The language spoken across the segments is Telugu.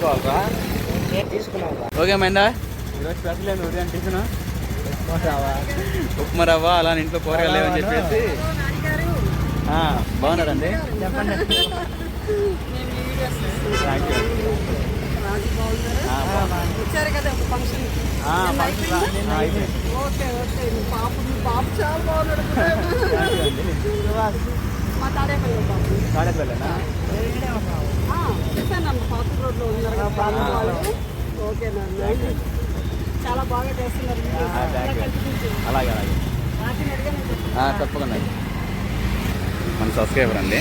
తీసుకోవాలరా? తీసుకున్నావు ఓకే మైందా ఈరోజు స్పెషల్ ఏంది ఉదయం టిఫిన్? రావా ఉప్మా రవ్వ అలా ఇంట్లో కూరగాయలు లేవని చెప్పేసి. ఆ, బాగున్నారండి? చెప్పండి. వచ్చారు కదా ఒక ఫంక్షన్. Okay okay. మీ పాప మీ పాప చాలా బాగున్నాడు. థ్యాంక్ యూ అండి. మా తాడేపల్లి బాబు తాడేపల్లినా? పాత రోడ్లో ఉన్నారు చాలా బాగా చేస్తున్నారు అలాగే అలాగే. తప్పకుండా. మన సబ్స్క్రైబర్ అండి.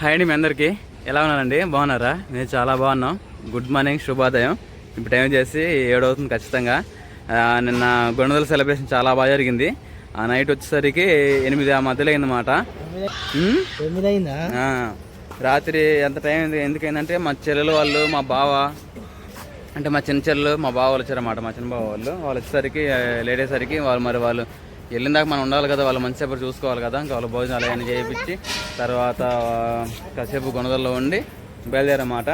హాయ్ అండి మీ అందరికీ. ఎలా ఉన్నారండి? బాగున్నారా? మేము చాలా బాగున్నాం. గుడ్ మార్నింగ్ శుభోదయం. ఇప్పుడు టైం చేసి ఏడవుతుంది ఖచ్చితంగా. నిన్న గొండదల సెలబ్రేషన్ చాలా బాగా జరిగింది. ఆ నైట్ వచ్చేసరికి ఎనిమిది ఆ మధ్యలో అయిందన్నమాట. రాత్రి ఎంత టైం అయింది ఎందుకైందంటే మా చెల్లెలు వాళ్ళు మా బావ అంటే మా చిన్న చెల్లెలు మా బావ వాళ్ళు వచ్చారన్నమాట మా చిన్న బావ వాళ్ళు. వాళ్ళు వచ్చేసరికి లేడేసరికి వాళ్ళు మరి వాళ్ళు వెళ్ళిన దాకా మనం ఉండాలి కదా వాళ్ళు మంచిసేపు చూసుకోవాలి కదా ఇంకా వాళ్ళ భోజనాలు అవన్నీ చేయించి తర్వాత కాసేపు గుణదల్లో ఉండి బయలుదేరన్నమాట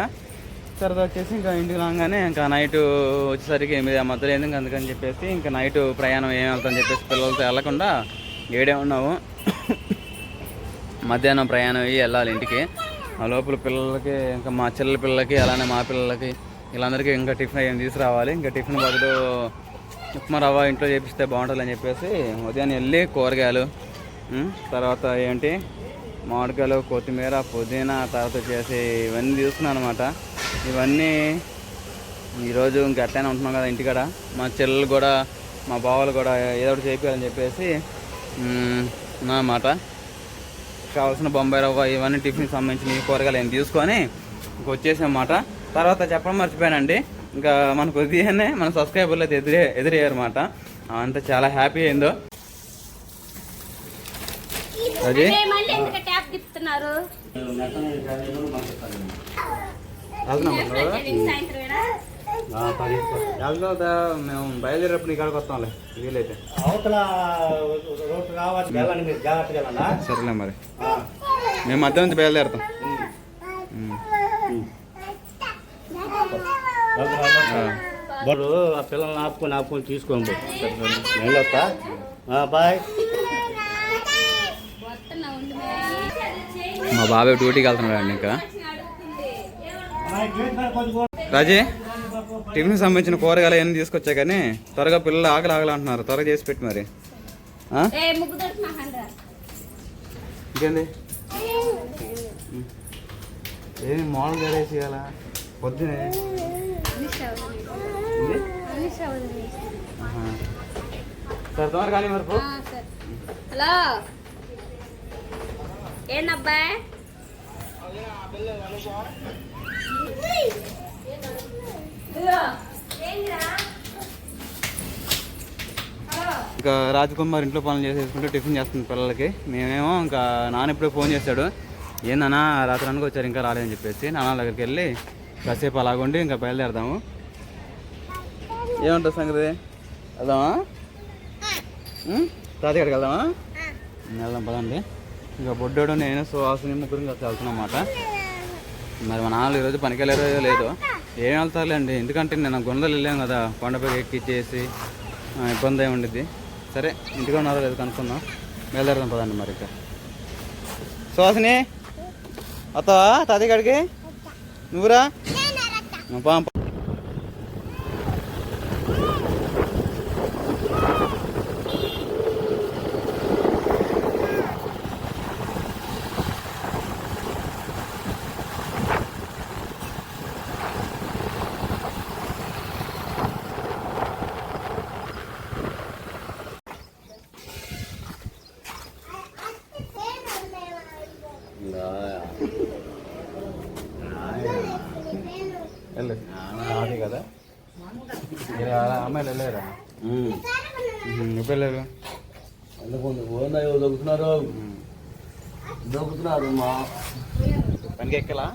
తర్వాత వచ్చేసి ఇంకా ఇంటికి రాగానే ఇంకా నైట్ వచ్చేసరికి ఎనిమిది ఆ మధ్యలో అయింది ఇంకా అందుకని చెప్పేసి ఇంకా నైట్ ప్రయాణం ఏం వెళ్తామని చెప్పేసి పిల్లలతో వెళ్ళకుండా ఏడే ఉన్నాము. మధ్యాహ్నం ప్రయాణం అయ్యి వెళ్ళాలి ఇంటికి. ఆ లోపల పిల్లలకి ఇంకా మా చెల్లెల పిల్లలకి అలానే మా పిల్లలకి వీళ్ళందరికీ ఇంకా టిఫిన్ ఏం తీసుకురావాలి. ఇంకా టిఫిన్ బదులు ఉప్మా రవ్వ ఇంట్లో చేపిస్తే బాగుంటుంది అని చెప్పేసి ఉదయం వెళ్ళి కూరగాయలు తర్వాత ఏంటి? మామిడికాయలు కొత్తిమీర పుదీనా తర్వాత వచ్చేసి ఇవన్నీ తీసుకున్నాను అనమాట ఇవన్నీ ఈరోజు ఇంకెట్టైనా ఉంటున్నాం కదా ఇంటికాడ మా చెల్లెలు కూడా మా బావలు కూడా ఏదో ఒకటి చేయాలని చెప్పేసి అన్నమాట కావాల్సిన బొంబాయి రవ్వ ఇవన్నీ టిఫిన్ సంబంధించిన కూరగాయలు ఏం తీసుకొని ఇంక వచ్చేసామాట తర్వాత చెప్పడం మర్చిపోయానండి. ఇంకా మనకు ఉదయాన్నే మన సబ్స్క్రైబర్లు అయితే ఎదురే ఎదురయ్యారన్నమాట. అంతా చాలా హ్యాపీ అయిందో. అది అదే మేము బయలుదేరేటప్పుడు నీ కాడికి వస్తాంలే వీలైతే అవతల రోడ్డు రావచ్చు వెళ్ళండి మీరు జాగ్రత్తగా వెళ్ళండి సరేలే మరి. మేము మధ్యాహ్నం నుంచి బయలుదేరుతాం. బడు ఆ పిల్లల్ని ఆపుకొని ఆపుకొని తీసుకొని పో. నేను వస్తా. ఆ, బాయ్. మా బాబాయ్ డ్యూటీకి వెళ్తున్నాడు అండి ఇంకా రాజీ? టిఫిన్ సంబంధించిన కూరగాయలు ఏమైనా తీసుకొచ్చా కానీ త్వరగా పిల్లలు ఆకలి ఆకలి అంటున్నారు. త్వరగా చేసి పెట్టి మరి. ఇంకేంది? ఏమి మామూలుగా వేసి ఇవ్వాలా? పొద్దునే. సరే తొందర కానీ మరి. హలో? ఏందబ్బాయ్ ఇంకా రాజకుమార్ ఇంట్లో పనులు చేసేసుకుంటూ టిఫిన్ చేస్తుంది పిల్లలకి. మేమేమో ఇంకా నాన్న ఎప్పుడో ఫోన్ చేశాడు. ఏందన్నా రాత్రి అనుకు వచ్చారు ఇంకా రాలేదని చెప్పేసి నాన్న దగ్గరికి వెళ్ళి కాసేపు అలాగుండి ఇంకా బయలుదేరదాము. ఏముంటుంది సంగతి? వెళ్దామా? ఉం? తాతగాడికి వెళ్దామా? వెళ్దాం పదండి. ఇంకా బొడ్డోడు నేను సుహాసుని ముగ్గురు ఇంకా వెళ్తున్నాం అన్నమాట. మరి మా నాన్నలు ఈరోజు పనికి వెళ్ళారో లేదో. ఏం వెళ్తారులేండి ఎందుకంటే నేను గుండెలు వెళ్ళాం కదా కొండపై ఎక్కిచ్చేసి ఆ, ఇబ్బంది ఏమి ఉండిద్ది. సరే ఇంటిగా ఉన్నారో లేదు కనుక్కుందాం. బయలుదేరదాం పదండి మరి ఇక. సుహాసిని వస్తావా తాతయ్య కాడికి? నువ్వురా? తాతయ్య కదా. అమ్మాయిలు వెళ్ళారా. ఎప్పుడు వెళ్ళారు దొక్కుతున్నారు? దొక్కుతున్నారు మా. పనికి ఎక్కలా?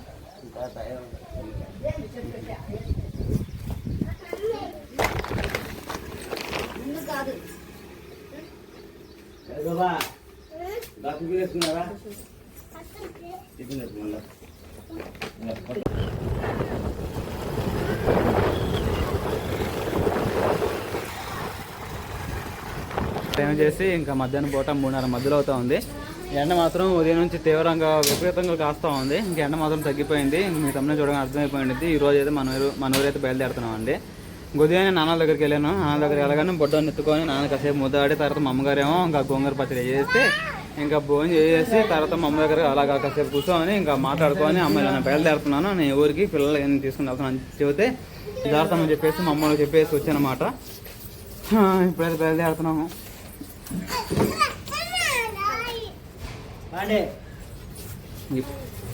బాబా డాక్టర్ వేసుకున్నారా? టైం చేసి ఇంకా మధ్యాహ్నం పూట మూడున్నర మధ్యలో అవుతా ఉంది. ఎండ మాత్రం ఉదయం నుంచి తీవ్రంగా విపరీతంగా కాస్తూ ఉంది. ఇంకా ఎండ మాత్రం తగ్గిపోయింది. మీ తమ్ముని చూడగా అర్థమైపోయింది. ఈ రోజు అయితే మన ఊరు మన ఊరైతే బయలుదేరుతున్నాం అండి. ఉదయాన్నే నాన్న దగ్గరికి వెళ్ళాను. నాన్న దగ్గరికి వెళ్ళగానే బొడ్డని ఎత్తుకొని నాన్న కాసేపు ముద్దాడి తర్వాత మా అమ్మగారేమో ఇంకా గోంగూర పచ్చడి చేస్తే ఇంకా భోజనం చేసేసి తర్వాత మా అమ్మ దగ్గర అలాగా కాసేపు కూర్చొని ఇంకా మాట్లాడుకొని అమ్మ ఇలా నేను బయలుదేరుతున్నాను. నేను ఊరికి పిల్లలు ఏమైనా తీసుకుని వెళ్తాను అని చెబితే జాగ్రత్తమని చెప్పేసి మా అమ్మకి చెప్పేసి వచ్చానమాట. ఇప్పుడైతే బయలుదేరుతున్నాము.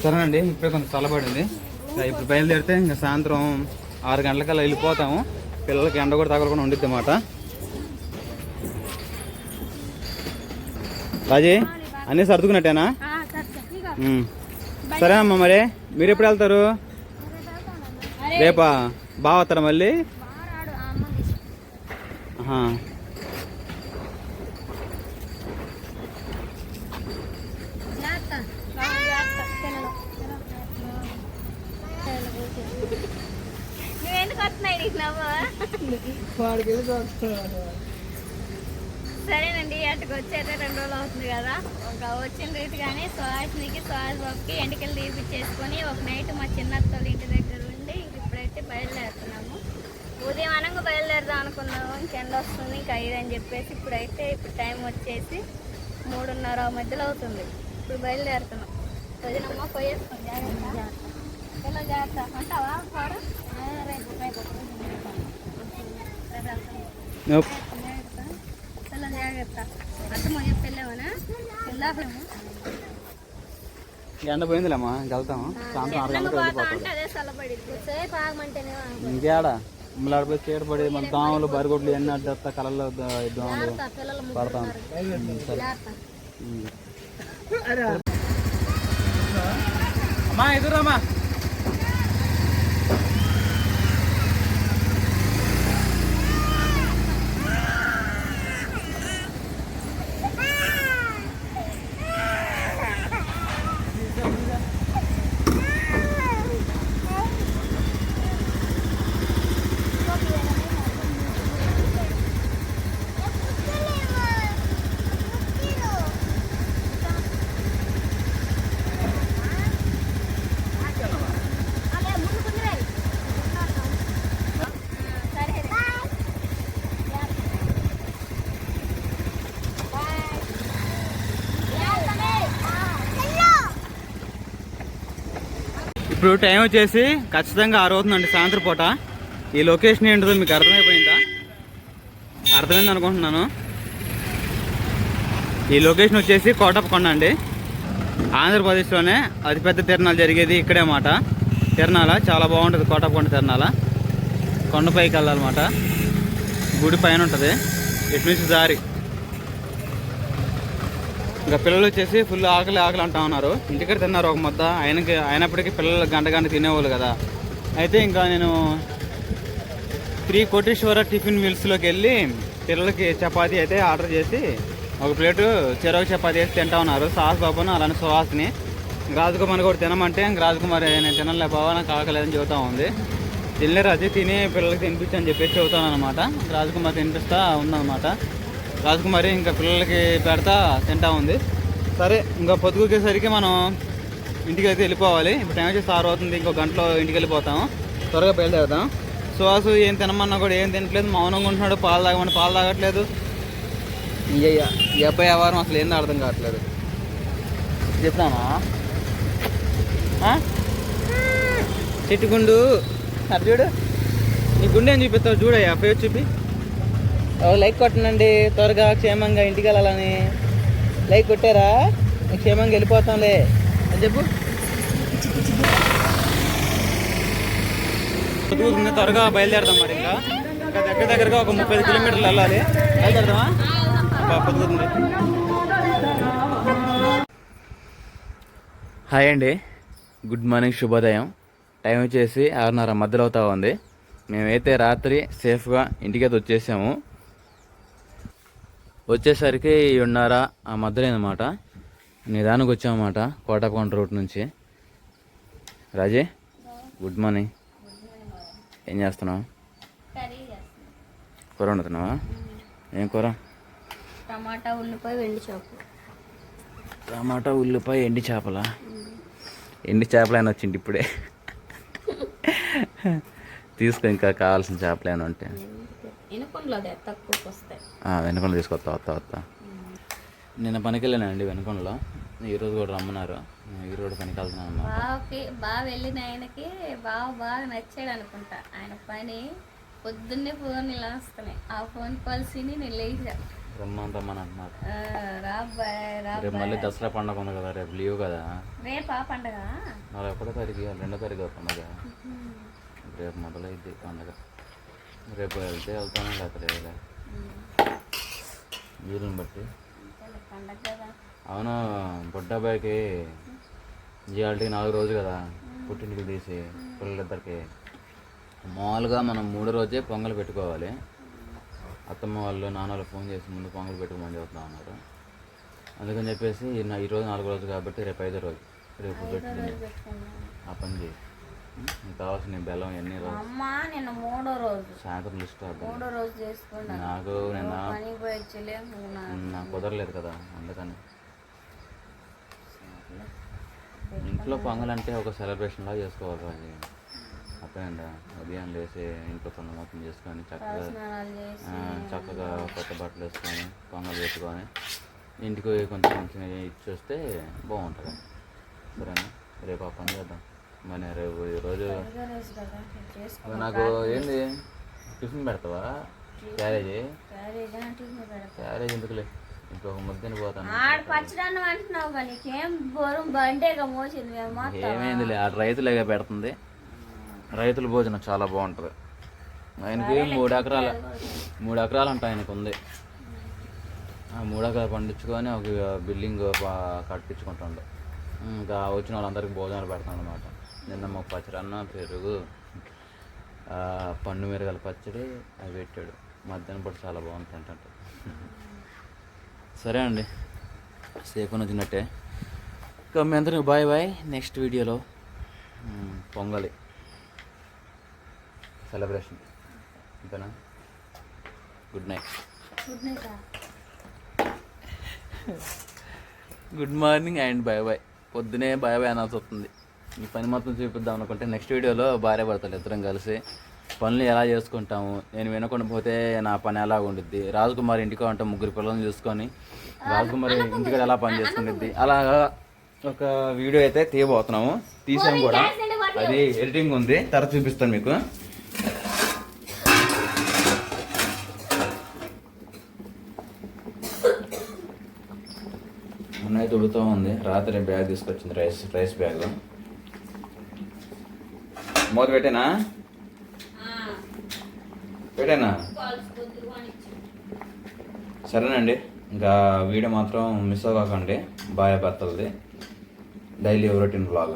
సరేనండి ఇప్పుడే కొంచెం చల్లబడింది. ఇంకా ఇప్పుడు బయలుదేరితే ఇంకా సాయంత్రం ఆరు గంటలకల్లా వెళ్ళిపోతాము. పిల్లలకి ఎండ కూడా తగలకుండా ఉండిద్ది అన్నమాట. రాజీ అన్నీ సర్దుకున్నట్టేనా. సరేనమ్మా మరి మీరు ఎప్పుడు వెళ్తారు? రేపా? బాగా వస్తారా మళ్ళీ? ఆహా. నువ్వెందుకు వస్తున్నాయి నీకు నవ్వు? వాడికి వెళ్ళి చూస్తున్నాడు సరేనండి అటుకు వచ్చేస్తే రెండు రోజులు అవుతుంది కదా. ఒక వచ్చిన రీతి కానీ సుహాసినికి సుహాస్ బాబుకి ఎంటికలు తీపిచ్చేసుకొని ఒక నైట్ మా చిన్నత్తోళ్ళ ఇంటి దగ్గర ఉండి ఇంక ఇప్పుడైతే బయలుదేరుతున్నాము. ఉదయం అనగా బయలుదేరదాం అనుకున్నాము ఇంకెండ వస్తుంది ఇంకా ఐదు అని చెప్పేసి ఇప్పుడైతే ఇప్పుడు టైం వచ్చేసి మూడున్నర మధ్యలో అవుతుంది. ఇప్పుడు బయలుదేరుతున్నాం. వదినమ్మ పోయేస్తాం జాగ్రత్త. ఎలా జాగ్రత్త. అంటావా ఎండ పోయిందిలేమ్మా వెళ్తాము. సాయంత్రం ఆరు గంటలకు వెళ్ళిపోతాం ఇంకేడా? మళ్ళీ చీడపడి మన దోమలు బరిగొడ్లు ఎన్ని అడ్డేస్తా కళ్ళల్లో దోమలు. పిల్లలు పడతాం. అమ్మా ఎదురమ్మా ఇప్పుడు టైం వచ్చేసి ఖచ్చితంగా ఆరు అవుతుందండి సాయంత్రం పూట. ఈ లొకేషన్ ఏంటో మీకు అర్థమైపోయిందా? అర్థమైంది అనుకుంటున్నాను. ఈ లొకేషన్ వచ్చేసి కోటప్పకొండ అండి. ఆంధ్రప్రదేశ్లోనే అతిపెద్ద తిరణాలు జరిగేది ఇక్కడే మాట తిరణాల చాలా బాగుంటుంది కోటప్పకొండ తిరణాల కొండపైకి వెళ్ళాలన్నమాట. గుడి పైన ఉంటుంది. ఇటు నుంచి దారి ఇంకా పిల్లలు వచ్చేసి ఫుల్ ఆకలి ఆకలి అంటా ఉన్నారు. ఇంటికడ తిన్నారు ఒక మొత్తం ఆయనకి అయినప్పటికీ పిల్లలు గంట గంట తినేవాళ్ళు కదా. అయితే ఇంకా నేను శ్రీ కోటేశ్వర టిఫిన్ మిల్స్లోకి వెళ్ళి పిల్లలకి చపాతీ అయితే ఆర్డర్ చేసి ఒక ప్లేటు చెరవ చపాతీ వేసి తింటా ఉన్నారు. సాస్ బాబును అలానే సుహాస్ని. రాజకుమార్ కూడా తినమంటే ఇంక రాజకుమార్ నేను తినలే బాబా నాకు ఆకలేదని చెబుతా ఉంది. తినలేరు అది తిని పిల్లలకి తినిపించని చెప్పేసి చెబుతాను అనమాట రాజకుమార్ తినిపిస్తా ఉందన్నమాట. రాజకుమారి ఇంకా పిల్లలకి పెడతా తింటా ఉంది. సరే ఇంకా పొద్దుగుకేసరికి మనం ఇంటికి అయితే వెళ్ళిపోవాలి. ఇప్పుడు టైం వచ్చేసి ఆరు అవుతుంది ఇంకో గంటలో ఇంటికి వెళ్ళిపోతాం త్వరగా బయలుదేరుతాం సుహాసు ఏం తినమన్నా కూడా ఏం తినట్లేదు మౌనంగా ఉంటున్నాడు పాలు తాగమని పాలు తాగట్లేదు. ఇయ్య ఈ అబ్బాయి వ్యవహారం అసలు ఏందో అర్థం కావట్లేదు. చెప్తానా? చెట్టుగుండు సరే చూడు. నీ గుండె ఏం చూపిస్తావు? చూడయ్యా పేరు చూపి. లైక్ కొట్టనండి. త్వరగా క్షేమంగా ఇంటికి వెళ్ళాలని. లైక్ కొట్టారా? క్షేమంగా వెళ్ళిపోతాంలే అని చెప్పు. పొద్దుగుతుంది త్వరగా బయలుదేరదాం మరి ఇంకా. ఇంకా దగ్గర దగ్గరగా ఒక ముప్పై కిలోమీటర్లు వెళ్ళాలి. బయలుదేరదామా? బా, హాయ్ అండి. గుడ్ మార్నింగ్ శుభోదయం. టైం వచ్చేసి ఆరున్నర మధ్యలో అవుతా ఉంది. మేమైతే రాత్రి సేఫ్గా ఇంటికైతే వచ్చేసాము. వచ్చేసరికి ఏడున్నర ఆ మధ్యలో అనమాట నిదానికి వచ్చామన్నమాట కోటకొండ రూట్ నుంచి. రాజే గుడ్ మార్నింగ్. ఏం చేస్తున్నావు? కూర వండుతున్నావా? ఏం కూర? టమాటా ఉల్లిపాయ వెండి చేపలు. టమాటా ఉల్లిపాయ ఎండి చేపల? ఎండి చేపలు అయినా వచ్చింది ఇప్పుడే. తీసుకో ఇంకా కావాల్సిన చేపలు ఏమైనా ఉంటే ఇనుకుండలో అదే తక్కువకి వస్తాయి వెనకొండ తీసుకొస్తా వస్తా వస్తా. నిన్న పనికి వెళ్ళానండి వెనకొండలో. ఈరోజు కూడా రమ్మన్నారు. ఈరోజు పనికి వెళ్తున్నాను బావకి బాగా వెళ్ళిన ఆయనకి బావ బాగా నచ్చాడు అనుకుంటా. ఆయన పని పొద్దున్నే ఫోన్ ఇలా వస్తున్నాయి. ఆ ఫోన్ కాల్స్ నేను లేచా రమ్మని రమ్మని అంటున్నారు రేపు మళ్ళీ దసరా పండగ ఉంది కదా రేపు లీవ్ కదా. రేపా పండగ? నాలుగు ఒకటో తారీఖు రెండో తారీఖు పండగ. రేపు మొదలైద్ది పండగ. రేపు వెళ్తే వెళ్తాను లేకపోతే వీలుని బట్టి. అవును బుడ్డాబాయికి జియాలిటీ నాలుగు రోజు కదా పుట్టింటికి తీసి పిల్లలిద్దరికి. మామూలుగా మనం మూడో రోజే పొంగల్ పెట్టుకోవాలి. అత్తమ్మ వాళ్ళు నాన్న వాళ్ళు ఫోన్ చేసి ముందు పొంగల్ పెట్టుకోమని చెబుతా ఉన్నారు. అందుకని చెప్పేసి ఈరోజు నాలుగు రోజు కాబట్టి రేపు ఐదో రోజు రేపు ఆ పని చేయి. కావాల్సిన బెల్లం ఎన్ని రోజు అమ్మ నిన్న మూడో రోజు. సాయంత్రం లిస్ట్ మూడో రోజు చేసుకున్నా నాకు నిన్న కుదరలేదు కదా అందుకని. ఇంట్లో పొంగల్ అంటే ఒక సెలబ్రేషన్ లాగా చేసుకోవాలి అది అర్థమైందా? ఉదయం లేసి ఇంట్లో పనులు మొత్తం చేసుకొని చక్కగా చక్కగా కొత్త బట్టలు వేసుకొని పొంగల్ పెట్టుకొని ఇంటికి కొంచెం కొంచెం ఇచ్చొస్తే బాగుంటుంది. సరేనా? రేపు ఆ పని చేద్దాం. మరి రేపు ఈరోజు నాకు ఏంది? టిఫిన్ పెడతావా? క్యారేజీ? క్యారేజ్? పెడతా. ఎందుకులే? ఇంకొక ముద్దని పోతాను. ఆడ పచ్చడన్నం అంటున్నావు నీకేం బోరం? బండేగా మోసింది ఏమైందిలే ఆ రైతులేగా పెడుతుంది. రైతుల భోజనం చాలా బాగుంటుంది. ఆయనకి మూడు ఎకరాల మూడు ఎకరాలు అంట ఆయనకు ఉంది ఆ మూడు ఎకరాలు పండించుకొని ఒక బిల్డింగ్ కట్టించుకుంటాడు. ఇంకా వచ్చిన వాళ్ళందరికీ భోజనాలు పెడతాను అనమాట నిన్న మాకు పచ్చడి అన్న పెరుగు పండు మిరగల పచ్చడి అవి పెట్టాడు. మధ్యాహ్నం పూట చాలా బాగుంది తింటుంటే సరే అండి. సేఫ్ వచ్చినట్టే ఇక మీ అందరికి బాయ్ బాయ్ నెక్స్ట్ వీడియోలో మ్, పొంగలి సెలబ్రేషన్ అంతేనా good night good night good morning and bye bye పొద్దునే బాయ్ బాయ్ అనాల్సి వస్తుంది. ఈ పని మొత్తం చూపిద్దాం అనుకుంటే నెక్స్ట్ వీడియోలో భార్య భర్తలు ఇద్దరం కలిసి పనులు ఎలా చేసుకుంటాము? నేను వినకుండా పోతే నా పని ఎలా ఉండిద్ది? రాజకుమారి ఇంటికి ఉంటే ముగ్గురు పిల్లల్ని చూసుకొని రాజకుమారి ఇంటికి ఎలా పని చేసుకుండిద్ది? అలాగా ఒక వీడియో అయితే తీయబోతున్నాము. తీసాము కూడా. అది ఎడిటింగ్ ఉంది. తర్వాత చూపిస్తాను మీకు. అన్నయ్య తుడుతూ ఉంది. రాత్రి బ్యాగ్ తీసుకొచ్చింది రైస్ రైస్ బ్యాగ్ మూత పెట్టేనా? పెట్టేనా? సరేనండి. ఇంకా వీడియో మాత్రం మిస్ అవ్వకండి. బాయ్ భర్తలది డైలీ రొటీన్ బ్లాగ్